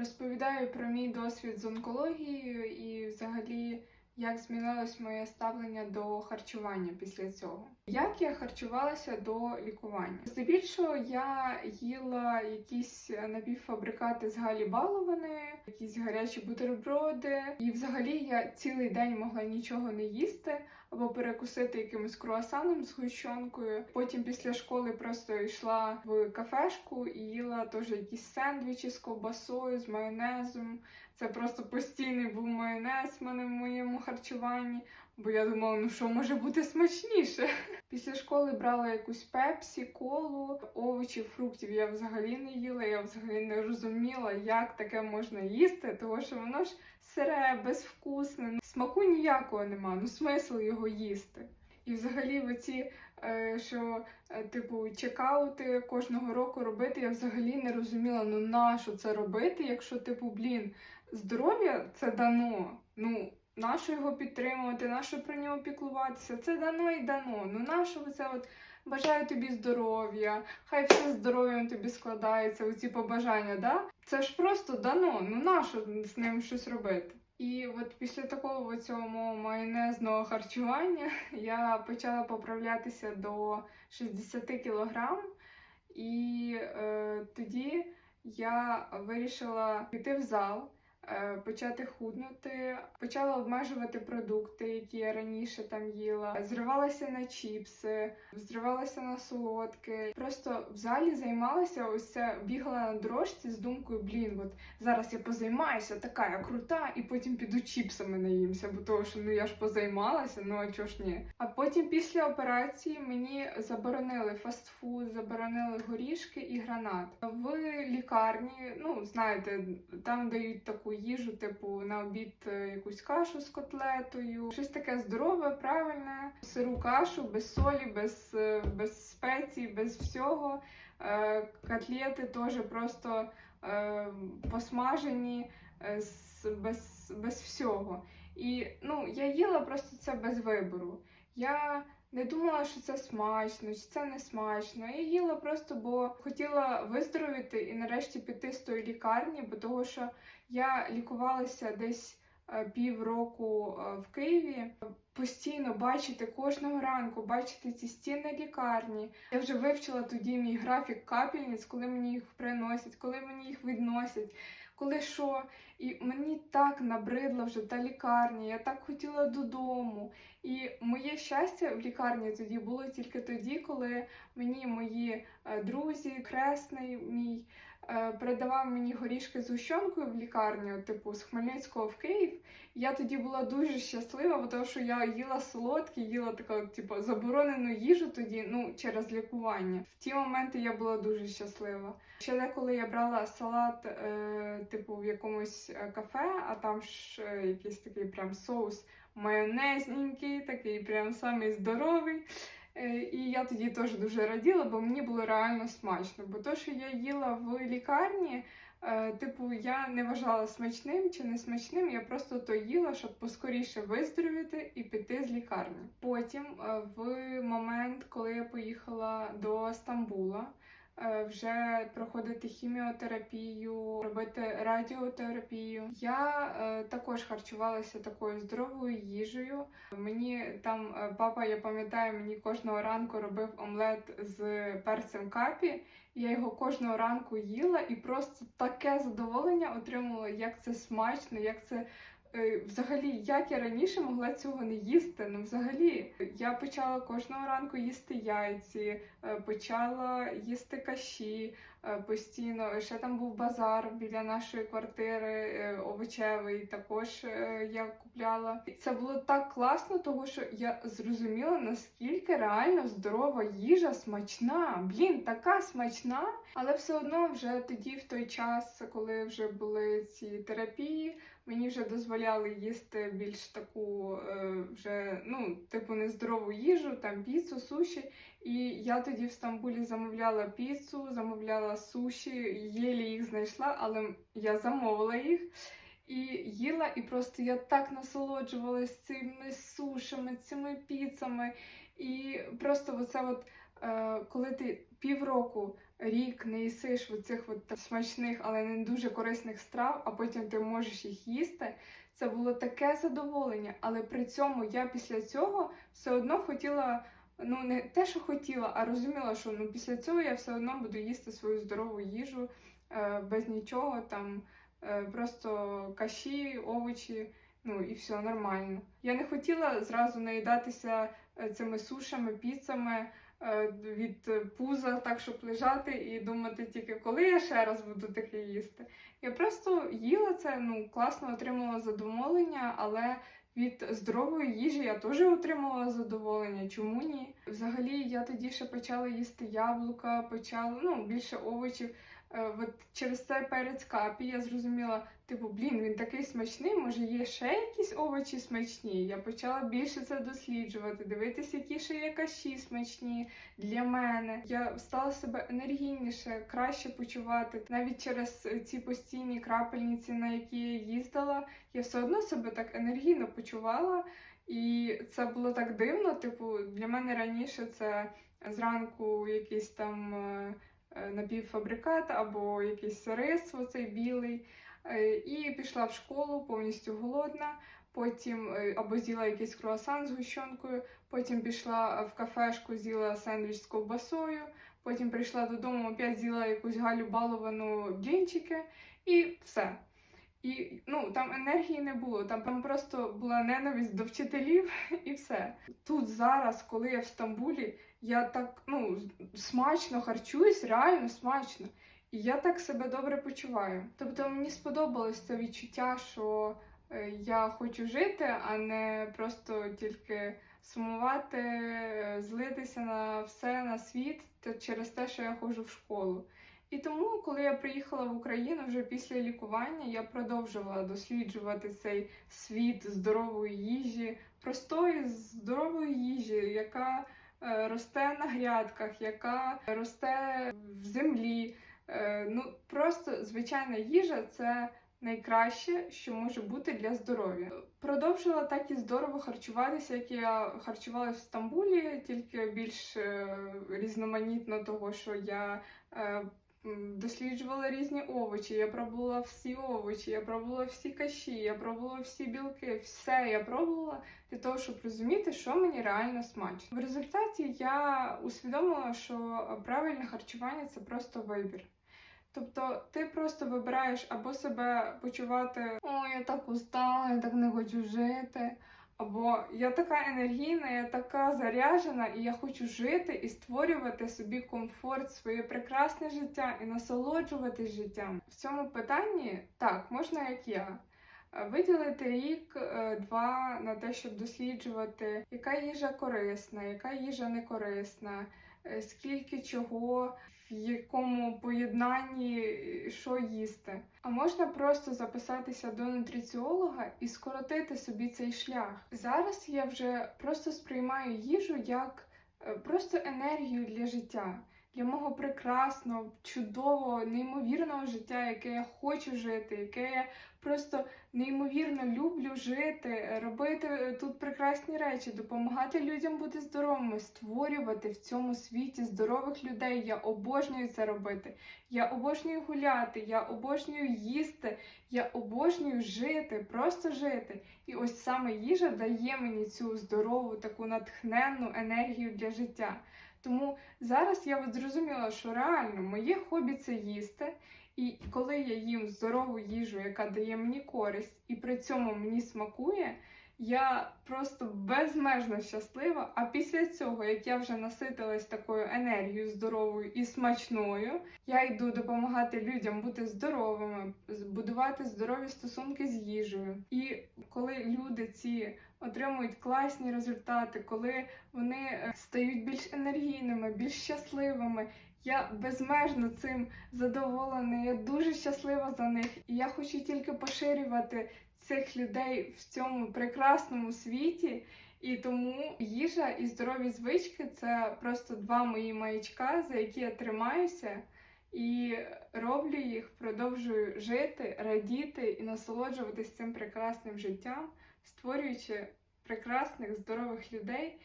Розповідаю про мій досвід з онкологією і взагалі як змінилось моє ставлення до харчування після цього. Як я харчувалася до лікування? Здебільшого я їла якісь напівфабрикати з Галі Балованої, якісь гарячі бутерброди, і взагалі я цілий день могла нічого не їсти або перекусити якимось круасаном з гущонкою. Потім після школи просто йшла в кафешку і їла теж якісь сендвічі з ковбасою, з майонезом. Це просто постійний був майонез в мене в моєму харчуванні. Бо я думала, ну що може бути смачніше. Після школи брала якусь пепсі, колу, овочів, фруктів я взагалі не їла. Я взагалі не розуміла, як таке можна їсти, тому що воно ж сире, безвкусне, смаку ніякого нема. Ну смисл його їсти. І взагалі оці, е, що е, типу чекаути кожного року робити, я взагалі не розуміла, ну нащо це робити, якщо типу, блін, здоров'я це дано. Ну, нащо його підтримувати, нащо про нього піклуватися? Це дано і дано. Ну нащо це от бажаю тобі здоров'я, хай все здоров'ям тобі складається, оці побажання, да? Це ж просто дано. Ну нащо з ним щось робити? І от після такого цього майонезного харчування я почала поправлятися до 60 кілограм, і е, тоді я вирішила піти в зал, почати худнути, почала обмежувати продукти, які я раніше там їла, зривалася на чіпси, зривалася на солодке. Просто в залі займалася ось це, бігала на дорожці з думкою, блін, от зараз я позаймаюся, така я крута, і потім піду чіпсами наїмся, бо того, що ну я ж позаймалася, ну а чого ж ні. А потім після операції мені заборонили фастфуд, заборонили горішки і гранат. В лікарні, ну знаєте, там дають таку їжу, типу на обід е, якусь кашу з котлетою, щось таке здорове, правильне, сиру кашу без солі, без, е, без спецій, без всього. Е, Котлети теж просто посмажені без, без всього. І ну, я їла просто це без вибору. Я не думала, що це смачно, чи це не смачно. Я їла просто, бо хотіла виздоровіти і нарешті піти з тої лікарні, бо того, що я лікувалася десь е, півроку е, в Києві. Постійно бачити кожного ранку, бачити ці стіни лікарні. Я вже вивчила тоді мій графік капельниць, коли мені їх приносять, коли мені їх відносять, коли що. І мені так набридла вже та лікарня, я так хотіла додому. І моє щастя в лікарні тоді було тільки тоді, коли мені мої е, друзі, кресний мій передавав мені горішки з гущонкою в лікарню, типу з Хмельницького в Київ. Я тоді була дуже щаслива, бо тому що я їла солодкі, їла таку, типу, заборонену їжу тоді, ну, через лікування. В ті моменти я була дуже щаслива. Ще деколи я брала салат, е, типу, в якомусь е, кафе, а там ж е, якийсь такий прям соус майонезненький, такий прям самий здоровий. Е, І я тоді теж дуже раділа, бо мені було реально смачно. Бо то, що я їла в лікарні, е, типу, я не вважала смачним чи не смачним, я просто то їла, щоб поскоріше виздоровіти і піти з лікарні. Потім, е, в момент, коли я поїхала до Стамбула, вже проходити хіміотерапію, робити радіотерапію. Я е, також харчувалася такою здоровою їжею. Мені там е, папа, я пам'ятаю, мені кожного ранку робив омлет з перцем капі. Я його кожного ранку їла і просто таке задоволення отримувала, як це смачно, як це. Е, Взагалі, як я раніше могла цього не їсти? Ну, взагалі, я почала кожного ранку їсти яйці, е, почала їсти каші е, постійно. Ще там був базар біля нашої квартири овочевий. Також я купляла. Це було так класно, тому що я зрозуміла, наскільки реально здорова їжа смачна. Блін, така смачна, але все одно вже тоді, в той час, коли вже були ці терапії. Мені вже дозволяли їсти більш таку е, вже ну, типу нездорову їжу, там піцу, суші. І я тоді в Стамбулі замовляла піцу, замовляла суші, єлі їх знайшла, але я замовила їх і їла, і просто я так насолоджувалась цими сушами, цими піцами. І просто оце от. е, Коли ти півроку, рік не їсиш оцих от смачних, але не дуже корисних страв, а потім ти можеш їх їсти. Це було таке задоволення, але при цьому я після цього все одно хотіла. Ну, не те, що хотіла, а розуміла, що ну після цього я все одно буду їсти свою здорову їжу е, без нічого, там е, просто каші, овочі, ну і все нормально. Я не хотіла зразу наїдатися е, цими сушами, піцами від е, пуза, так щоб лежати і думати тільки, коли я ще раз буду таке їсти. Я просто їла це, ну класно отримала задоволення, але від здорової їжі я теж отримала задоволення. Чому ні? Взагалі, я тоді ще почала їсти яблука, почала ну більше овочів. Е, От через цей перець капі я зрозуміла, типу, блін, він такий смачний, може є ще якісь овочі смачні. Я почала більше це досліджувати, дивитися, які ще є каші смачні для мене. Я стала себе енергійніше, краще почувати. Навіть через ці постійні крапельниці, на які я їздила, я все одно себе так енергійно почувала. І це було так дивно. Типу, для мене раніше це зранку якийсь там е, напівфабрикат або якийсь рис, оцей білий. Е, І пішла в школу повністю голодна. Потім е, або з'їла якийсь круасан з гущонкою, потім пішла в кафешку, з'їла сендвіч з ковбасою, потім прийшла додому, опять з'їла якусь галю баловану блінчики і все. І ну там енергії не було, там, там просто була ненависть до вчителів і все. Тут зараз, коли я в Стамбулі, я так ну смачно харчуюсь, реально смачно. І я так себе добре почуваю. Тобто мені сподобалось це відчуття, що е, я хочу жити, а не просто тільки сумувати, е, злитися на все на світ через те, що я ходжу в школу. І тому, коли я приїхала в Україну вже після лікування, я продовжувала досліджувати цей світ здорової їжі, простої здорової їжі, яка росте на грядках, яка росте в землі. Е, ну просто звичайна їжа це найкраще, що може бути для здоров'я. Продовжила так і здорово харчуватися, як я харчувалася в Стамбулі, тільки більш е, різноманітно того, що я. Досліджувала різні овочі, я пробувала всі овочі, я пробувала всі каші, я пробувала всі білки, все я пробувала для того, щоб розуміти, що мені реально смачно. В результаті я усвідомила, що правильне харчування це просто вибір. Тобто ти просто вибираєш або себе почувати О, я так устала, я так не хочу жити. Або я така енергійна, я така заряжена, і я хочу жити і створювати собі комфорт, своє прекрасне життя і насолоджуватись життям. В цьому питанні так, можна як я. Виділити рік, е, на те, щоб досліджувати, яка їжа корисна, яка їжа не корисна, е, скільки чого, в якому поєднанні що їсти. А можна просто записатися до нутриціолога і скоротити собі цей шлях. Зараз я вже просто сприймаю їжу як е, просто енергію для життя. Для мого прекрасного, чудового, неймовірного життя, яке я хочу жити, яке я просто неймовірно люблю жити, робити е, тут прекрасні речі, допомагати людям бути здоровими, створювати в цьому світі здорових людей. Я обожнюю це робити. Я обожнюю гуляти, я обожнюю їсти, я обожнюю жити, просто жити. І ось саме їжа дає мені цю здорову, таку натхненну енергію для життя. Тому зараз я от зрозуміла, що реально моє хобі це їсти. І коли я їм здорову їжу, яка дає мені користь, і при цьому мені смакує, я просто безмежно щаслива. А після цього, як я вже наситилась такою енергією здоровою і смачною, я йду допомагати людям бути здоровими, будувати здорові стосунки з їжею. І коли люди ці отримують класні результати, коли вони е, стають більш енергійними, більш щасливими. Я безмежно цим задоволена. Я дуже щаслива за них, і я хочу тільки поширювати цих людей в цьому прекрасному світі. І тому їжа і здорові звички це просто два мої маячка, за які я тримаюся. І роблю їх, продовжую жити, радіти і насолоджуватись цим прекрасним життям, створюючи прекрасних, здорових людей,